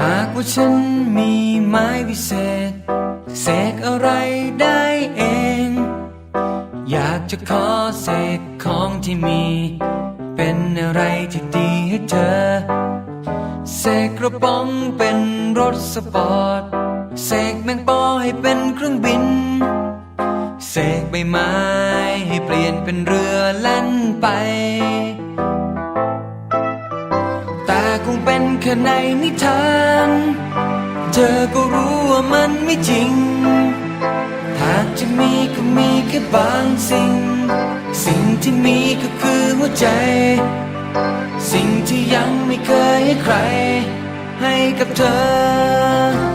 หากว่าฉันมีไม้วิเศษเสกอะไรได้เอง อยากจะขอเศกของที่มี เป็นอะไรที่ดีให้เธอ เสกกระป๋องเป็นรถสปอร์ต เสกแมงปอให้เป็นเครื่องบิน เสกใบไม้ให้เปลี่ยนเป็นเรือลั่นไป แต่คงเป็นแค่ในนิทาน เธอก็รู้ว่ามันไม่จริง หากจะมีก็มีแค่บางสิ่ง สิ่งที่มีก็คือหัวใจ สิ่งที่ยังไม่เคยให้ใคร ให้กับเธอ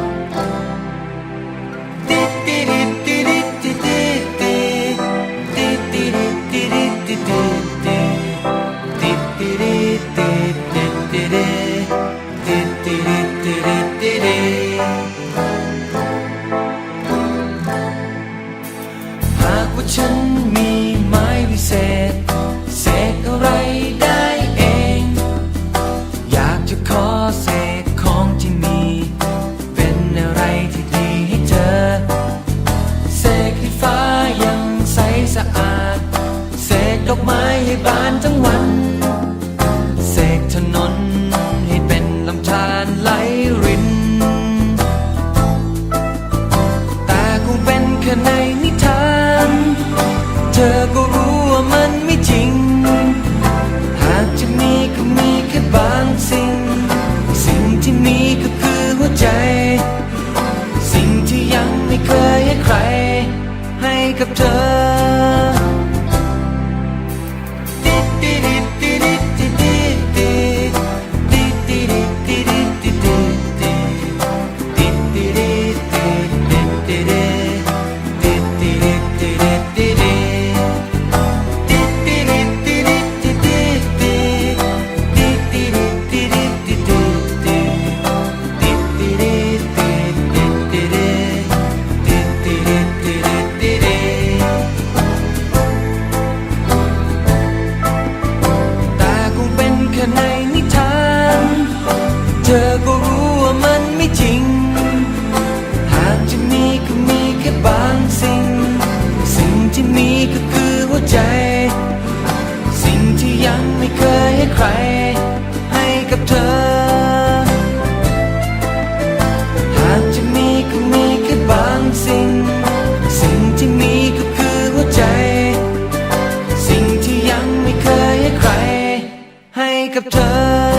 ฉันมีไม้วิเศษ เสกอะไรได้เอง อยากจะขอเสกของที่มี เป็นอะไรที่ดีให้เธอ เสกที่ฟ้ายังใสสะอาด เสกดอกไม้ให้บานทั้งวัน เสกถนนให้เป็นลำธารไหลริน แต่คงเป็นแค่ในนิ ม่เคยให้ใครให้กับเธอ ไม่เคยให้ใคร ให้กับเธอ หากจะมีก็มีแค่บางสิ่ง สิ่งที่มีก็คือหัวใจ สิ่งที่ยังไม่เคยให้ใคร ให้กับเธอ